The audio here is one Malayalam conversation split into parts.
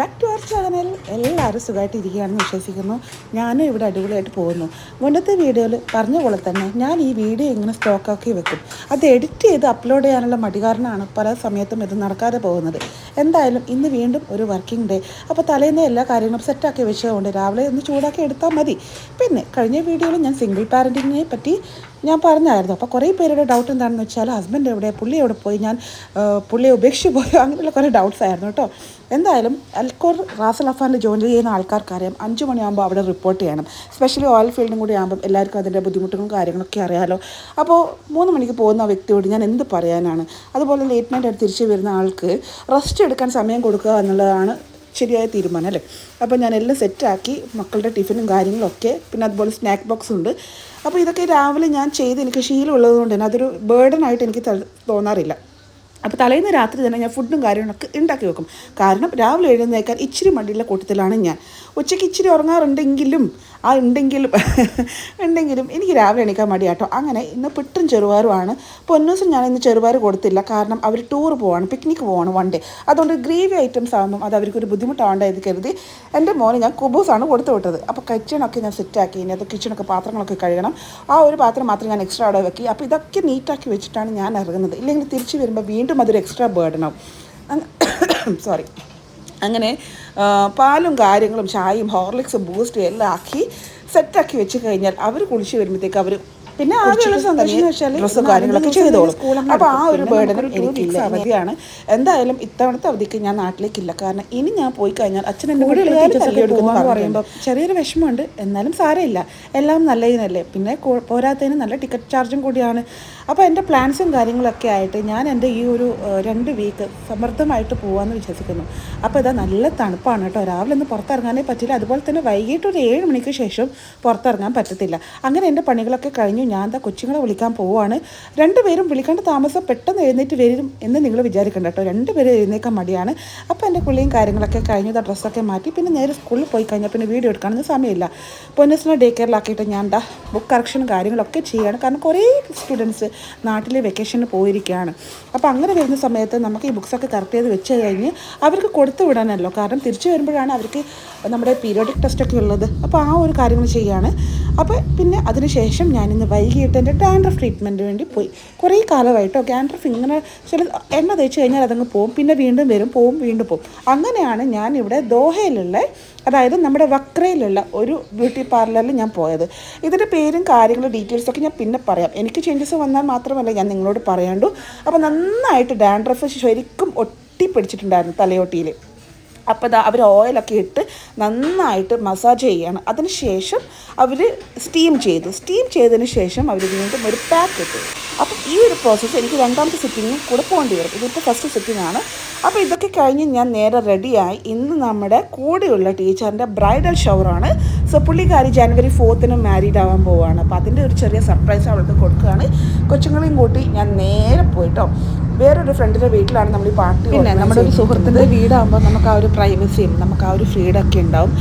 Back to our channel. എല്ലാവരും സുഖമായിട്ട് ഇരിക്കുകയാണെന്ന് വിശ്വസിക്കുന്നു. ഞാനും ഇവിടെ അടിപൊളിയായിട്ട് പോകുന്നു. മുന്നത്തെ വീഡിയോയിൽ പറഞ്ഞ പോലെ തന്നെ ഞാൻ ഈ വീഡിയോ ഇങ്ങനെ സ്റ്റോക്കാക്കി വെക്കും. അത് എഡിറ്റ് ചെയ്ത് അപ്ലോഡ് ചെയ്യാനുള്ള മടി കാരണമാണ് പല സമയത്തും ഇത് നടക്കാതെ പോകുന്നത്. എന്തായാലും ഇന്ന് വീണ്ടും ഒരു വർക്കിംഗ് ഡേ അപ്പോൾ തലേന്ന് എല്ലാ കാര്യങ്ങളും സെറ്റാക്കി വെച്ചതുകൊണ്ട് രാവിലെ ഒന്ന് ചൂടാക്കി എടുത്താൽ മതി. പിന്നെ കഴിഞ്ഞ വീഡിയോയിൽ ഞാൻ സിംഗിൾ പാരന്റിങ്ങിനെ പറ്റി ഞാൻ പറഞ്ഞായിരുന്നു അപ്പോൾ കുറേ പേരുടെ ഡൗട്ട് എന്താണെന്ന് വെച്ചാൽ ഹസ്ബൻഡ് എവിടെ പുള്ളി എവിടെ പോയി ഞാൻ പുള്ളിയെ ഉപേക്ഷിച്ച് പോയോ അങ്ങനെയുള്ള കുറേ ഡൗട്ട്സ് ആയിരുന്നു കേട്ടോ. എന്തായാലും അൽക്കോർ റാസൽ അഫാനിൽ ജോയിൻ ചെയ്യുന്ന ആൾക്കാർക്കറിയാം അഞ്ച് മണിയാകുമ്പോൾ അവിടെ റിപ്പോർട്ട് ചെയ്യണം. സ്പെഷ്യലി ഓയിൽ ഫീൽഡും കൂടി ആകുമ്പോൾ എല്ലാവർക്കും അതിന്റെ ബുദ്ധിമുട്ടുകളും കാര്യങ്ങളൊക്കെ അറിയാമല്ലോ അപ്പോൾ മൂന്ന് മണിക്ക് പോകുന്ന വ്യക്തിയോട് ഞാൻ എന്ത് പറയാനാണ്? അതുപോലെ ലേറ്റ് നൈറ്റ് തിരിച്ച് വരുന്ന ആൾക്ക് റെസ്റ്റ് എടുക്കാൻ സമയം കൊടുക്കുക എന്നുള്ളതാണ് ശരിയായ തീരുമാനം അല്ലേ? അപ്പോൾ ഞാൻ എല്ലാം സെറ്റാക്കി മക്കളുടെ ടിഫിനും കാര്യങ്ങളൊക്കെ പിന്നെ അതുപോലെ സ്നാക്ക് ബോക്സ് ഉണ്ട്. അപ്പോൾ ഇതൊക്കെ രാവിലെ ഞാൻ ചെയ്ത് എനിക്ക് ശീലമുള്ളത് കൊണ്ട് തന്നെ അതൊരു ബേർഡൻ ആയിട്ട് എനിക്ക് തോന്നാറില്ല. അപ്പോൾ തലേന്ന് രാത്രി തന്നെ ഞാൻ ഫുഡും കാര്യങ്ങളൊക്കെ ഉണ്ടാക്കി വെക്കും. കാരണം രാവിലെ എഴുന്നേക്കാൻ ഇച്ചിരി മടിയുള്ള കൂട്ടത്തിലാണ് ഞാൻ. ഉച്ചയ്ക്ക് ഇച്ചിരി ഉറങ്ങാറുണ്ടെങ്കിലും ആ ഉണ്ടെങ്കിലും ഉണ്ടെങ്കിലും എനിക്ക് രാവിലെ എണീക്കാൻ മടിയാട്ടോ. അങ്ങനെ ഇന്ന് പിട്ടും ചെറുവാറുമാണ് പൊന്നൂസം ഞാൻ ഇന്ന് ചെറുവാറ് കൊടുത്തില്ല. കാരണം അവർ ടൂർ പോവാണ് പിക്നിക്ക് പോവാണ് വൺ ഡേ അതുകൊണ്ട് ഗ്രേവി ഐറ്റംസ് ആകുമ്പം അത് അവർക്കൊരു ബുദ്ധിമുട്ടാവേണ്ട എന്ന് കരുതി എന്റെ മോന് ഞാൻ കുബൂസാണ് കൊടുത്തു വിട്ടത്. അപ്പോൾ കിച്ചണൊക്കെ ഞാൻ സെറ്റാക്കി ഇനി അത് കിച്ചണൊക്കെ പാത്രങ്ങളൊക്കെ കഴുകണം. ആ ഒരു പാത്രം മാത്രം ഞാൻ എക്സ്ട്രാ അവിടെ വെക്കി. അപ്പോൾ ഇതൊക്കെ നീറ്റാക്കി വെച്ചിട്ടാണ് ഞാൻ ഇറങ്ങുന്നത്. ഇല്ലെങ്കിൽ തിരിച്ച് വരുമ്പോൾ വീണ്ടും അതൊരു എക്സ്ട്രാ ബേർഡനാവും സോറി അങ്ങനെ പാലും കാര്യങ്ങളും ചായയും ഹോർലിക്സും ബൂസ്റ്റും എല്ലാം ആക്കി സെറ്റാക്കി വെച്ച് കഴിഞ്ഞാൽ അവർ കുളിച്ച് വരുമ്പോഴത്തേക്ക് അവർ പിന്നെ ആകെയുള്ള സന്തോഷം വെച്ചാൽ ഡ്രസ്സും കാര്യങ്ങളൊക്കെ ചെയ്തോളും. അപ്പോൾ ആ ഒരു ബേർഡൻ എനിക്ക് അവധിയാണ് എന്തായാലും ഇത്തവണത്തെ അവധിക്ക് ഞാൻ നാട്ടിലേക്കില്ല. കാരണം ഇനി ഞാൻ പോയി കഴിഞ്ഞാൽ അച്ഛൻ എന്റെ കൂടെ പറയുമ്പോൾ ചെറിയൊരു വിഷമമുണ്ട്. എന്നാലും സാരമില്ല. എല്ലാം നല്ല നല്ലതിനല്ലേ പിന്നെ പോരാത്തതിന് നല്ല ടിക്കറ്റ് ചാർജും കൂടിയാണ്. അപ്പോൾ എന്റെ പ്ലാൻസും കാര്യങ്ങളൊക്കെ ആയിട്ട് ഞാൻ എന്റെ ഈ ഒരു രണ്ട് വീക്ക് സമൃദ്ധമായിട്ട് പോകാമെന്ന് വിശ്വസിക്കുന്നു. അപ്പോൾ ഇതാ നല്ല തണുപ്പാണ് കേട്ടോ. രാവിലെ ഒന്ന് പുറത്തിറങ്ങാനേ പറ്റില്ല. അതുപോലെ തന്നെ വൈകിട്ട് ഒരു ഏഴ് മണിക്ക് ശേഷം പുറത്തിറങ്ങാൻ പറ്റത്തില്ല. അങ്ങനെ എന്റെ പണികളൊക്കെ കഴിഞ്ഞു. ഞാൻ എന്താ കൊച്ചുങ്ങളെ വിളിക്കാൻ പോവുകയാണ് രണ്ടുപേരും വിളിക്കേണ്ട താമസം പെട്ടെന്ന് എഴുന്നേറ്റ് വരും എന്ന് നിങ്ങൾ വിചാരിക്കണ്ട കേട്ടോ. രണ്ടുപേരും എഴുന്നേക്കാൻ മടിയാണ്. അപ്പോൾ എന്റെ കുളിയും കാര്യങ്ങളൊക്കെ കഴിഞ്ഞു ഇതാ ഡ്രസ്സൊക്കെ മാറ്റി. പിന്നെ നേരെ സ്കൂളിൽ പോയി കഴിഞ്ഞാൽ പിന്നെ വീഡിയോ എടുക്കാനൊന്നും സമയമില്ല. പൊന്നസിനെ ഡേ കെയറിലാക്കിയിട്ട് ഞാൻ എന്താ ബുക്ക് കറക്ഷനും കാര്യങ്ങളൊക്കെ ചെയ്യുകയാണ് കാരണം കുറേ സ്റ്റുഡൻസ് നാട്ടിൽ വെക്കേഷന് പോയിരിക്കുകയാണ്. അപ്പോൾ അങ്ങനെ വരുന്ന സമയത്ത് നമുക്ക് ഈ ബുക്സൊക്കെ കറക്റ്റ് ചെയ്ത് വെച്ച് കഴിഞ്ഞ് അവർക്ക് കൊടുത്തു വിടാനല്ലോ. കാരണം തിരിച്ചു വരുമ്പോഴാണ് അവർക്ക് നമ്മുടെ പീരിയോഡിക് ടെസ്റ്റൊക്കെ ഉള്ളത്. അപ്പോൾ ആ ഒരു കാര്യങ്ങൾ ചെയ്യുകയാണ് അപ്പോൾ പിന്നെ അതിനുശേഷം ഞാനിന്ന് വൈകിട്ട് എന്റെ ഡാൻഡ്രഫ് ട്രീറ്റ്മെന്റ് വേണ്ടി പോയി. കുറേ കാലമായിട്ടോ ഡാൻഡ്രഫ് ഇങ്ങനെ ചില എണ്ണ തേച്ച് കഴിഞ്ഞാൽ അതങ്ങ് പോവും പിന്നെ വീണ്ടും വരും പോവും വീണ്ടും പോവും. അങ്ങനെയാണ് ഞാൻ ഇവിടെ ദോഹയിലുള്ള അതായത് നമ്മുടെ വക്രയിലുള്ള ഒരു ബ്യൂട്ടി പാർലറിൽ ഞാൻ പോയത്. ഇതിന്റെ പേരും കാര്യങ്ങളും ഡീറ്റെയിൽസൊക്കെ ഞാൻ പിന്നെ പറയാം. എനിക്ക് ചേഞ്ചസ് വന്നാൽ മാത്രമല്ല ഞാൻ നിങ്ങളോട് പറയാണ്ടു. അപ്പോൾ നന്നായിട്ട് ഡാൻഡ്രഫ് ശരിക്കും ഒട്ടിപ്പിടിച്ചിട്ടുണ്ടായിരുന്നു തലയോട്ടിയിൽ. അപ്പോൾ അവർ ഓയിലൊക്കെ ഇട്ട് നന്നായിട്ട് മസാജ് ചെയ്യുകയാണ് അതിന് ശേഷം അവർ സ്റ്റീം ചെയ്തു. സ്റ്റീം ചെയ്തതിന് ശേഷം അവർ വീണ്ടും ഒരു പാക്ക് ഇട്ടു. അപ്പം ഈ ഒരു പ്രോസസ്സ് എനിക്ക് രണ്ടാമത്തെ സിറ്റിങ്ങിൽ കൂടെ പോകേണ്ടി വരും. ഇതിപ്പോൾ ഫസ്റ്റ് സിറ്റിംഗ് ആണ്. അപ്പോൾ ഇതൊക്കെ കഴിഞ്ഞ് ഞാൻ നേരെ റെഡിയായി ഇന്ന് നമ്മുടെ കൂടെയുള്ള ടീച്ചറിന്റെ ബ്രൈഡൽ ഷവറാണ് സോ പുള്ളിക്കാരി ജനുവരി ഫോർത്തിന് മാരീഡ് ആവാൻ പോവുകയാണ് അപ്പോൾ അതിന്റെ ഒരു ചെറിയ സർപ്രൈസ് അവൾക്ക് കൊടുക്കുകയാണ്. കൊച്ചുങ്ങളെയും കൂട്ടി ഞാൻ നേരെ പോയിട്ടോ. വേറൊരു ഫ്രണ്ടിന്റെ വീട്ടിലാണ് നമ്മൾ ഈ പാർട്ടി പിന്നെ നമ്മുടെ ഒരു സുഹൃത്തിന്റെ വീടാകുമ്പോൾ നമുക്ക് ആ ഒരു പ്രൈവസിയും നമുക്ക് ആ ഒരു ഫ്രീഡം ഒക്കെ ഉണ്ടാവും.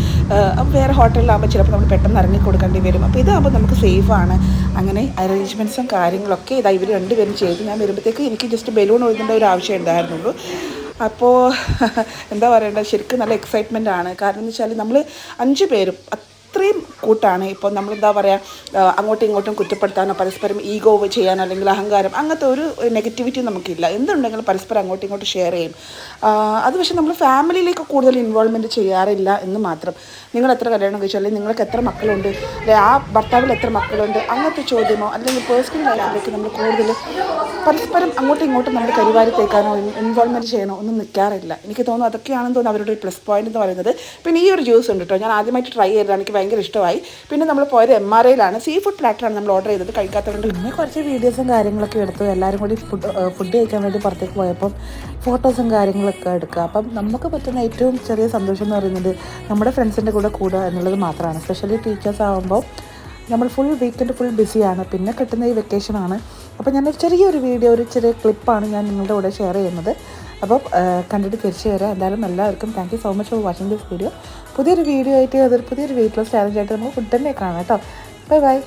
വേറെ ഹോട്ടലിലാകുമ്പോൾ ചിലപ്പോൾ നമ്മൾ പെട്ടെന്ന് ഇറങ്ങി കൊടുക്കേണ്ടി വരും. അപ്പോൾ ഇതാകുമ്പോൾ നമുക്ക് സേഫ് ആണ്. അങ്ങനെ അറേഞ്ച്മെന്റ്സും കാര്യങ്ങളൊക്കെ ഇതാ ഇവർ രണ്ടുപേരും ചെയ്തു. ഞാൻ വരുമ്പോഴത്തേക്ക് എനിക്ക് ജസ്റ്റ് ബലൂൺ ഒഴുകേണ്ട ഒരു ആവശ്യം ഉണ്ടായിരുന്നുള്ളൂ. അപ്പോൾ എന്താ പറയേണ്ടത്? ശരിക്കും നല്ല എക്സൈറ്റ്മെന്റ് ആണ്. കാരണം എന്ന് വെച്ചാൽ നമ്മൾ അഞ്ച് പേരും അത്രയും കൂട്ടാണ്. ഇപ്പോൾ നമ്മൾ എന്താ പറയുക അങ്ങോട്ടും ഇങ്ങോട്ടും കുറ്റപ്പെടുത്താനോ പരസ്പരം ഈഗോ ചെയ്യാനോ അല്ലെങ്കിൽ അഹങ്കാരം അങ്ങനത്തെ ഒരു നെഗറ്റിവിറ്റി നമുക്കില്ല. എന്തുണ്ടെങ്കിലും പരസ്പരം അങ്ങോട്ടും ഇങ്ങോട്ടും ഷെയർ ചെയ്യും. അത് പക്ഷേ നമ്മൾ ഫാമിലിയിലേക്ക് കൂടുതൽ ഇൻവോൾവ്മെന്റ് ചെയ്യാറില്ല എന്ന് മാത്രം. നിങ്ങൾ എത്ര കല്യാണം കഴിച്ചു അല്ലെങ്കിൽ നിങ്ങൾക്ക് എത്ര മക്കളുണ്ട് അല്ലെ ആ ഭർത്താവിൽ എത്ര മക്കളുണ്ട് അങ്ങനത്തെ ചോദ്യമോ അല്ലെങ്കിൽ പേഴ്സണൽ ലൈഫിലേക്ക് നമ്മൾ കൂടുതൽ പരസ്പരം അങ്ങോട്ടും ഇങ്ങോട്ടും നമ്മൾ കരിവാരി തേക്കാനോ ഇൻവോൾവ്മെന്റ് ചെയ്യാനോ ഒന്നും നിൽക്കാറില്ല. എനിക്ക് തോന്നുന്നു അതൊക്കെയാണെന്ന് തോന്നുന്നു അവരുടെ ഒരു പ്ലസ് പോയിന്റ് എന്ന് പറയുന്നത്. പിന്നെ ഈ ഒരു ജ്യൂസ് ഉണ്ട് കേട്ടോ. ഞാൻ ആദ്യമായിട്ട് ട്രൈ ചെയ്തതാണ്. എനിക്ക് ഭയങ്കര ഇഷ്ടമായി പിന്നെ നമ്മൾ പോയത് എം ആർ ഐയിലാണ് സീ ഫുഡ് പ്ലാറ്ററാണ് നമ്മൾ ഓർഡർ ചെയ്തത് കഴിക്കാത്തതുകൊണ്ട്. പിന്നെ കുറച്ച് വീഡിയോസും കാര്യങ്ങളൊക്കെ എടുത്തു. എല്ലാവരും കൂടി ഫുഡ് ഫുഡ് കഴിക്കാൻ വേണ്ടി പുറത്തേക്ക് പോയപ്പം ഫോട്ടോസും കാര്യങ്ങളൊക്കെ എടുക്കുക. അപ്പം നമുക്ക് പറ്റുന്ന ഏറ്റവും ചെറിയ സന്തോഷം എന്ന് പറയുന്നത് നമ്മുടെ ഫ്രണ്ട്സിന്റെ കൂടെ കൂടുക എന്നുള്ളത് മാത്രമാണ്. സ്പെഷ്യലി ടീച്ചേഴ്സ് ആകുമ്പോൾ നമ്മൾ ഫുൾ വീക്കെൻഡ് ഫുൾ ബിസിയാണ് പിന്നെ കിട്ടുന്ന ഈ വെക്കേഷനാണ് അപ്പോൾ ഞാനൊരു ചെറിയൊരു വീഡിയോ ഒരു ചെറിയ ക്ലിപ്പാണ് ഞാൻ നിങ്ങളുടെ കൂടെ ഷെയർ ചെയ്യുന്നത്. അപ്പോൾ കണ്ടിട്ട് തിരിച്ചു വരാം. എന്തായാലും എല്ലാവർക്കും thank you so much for watching this video പുതിയൊരു വീഡിയോ ആയിട്ട് അതൊരു പുതിയൊരു വെയിറ്റ് ലോസ് ചാലഞ്ച് ആയിട്ട് നമുക്ക് തന്നെ കാണാം കേട്ടോ. Bye bye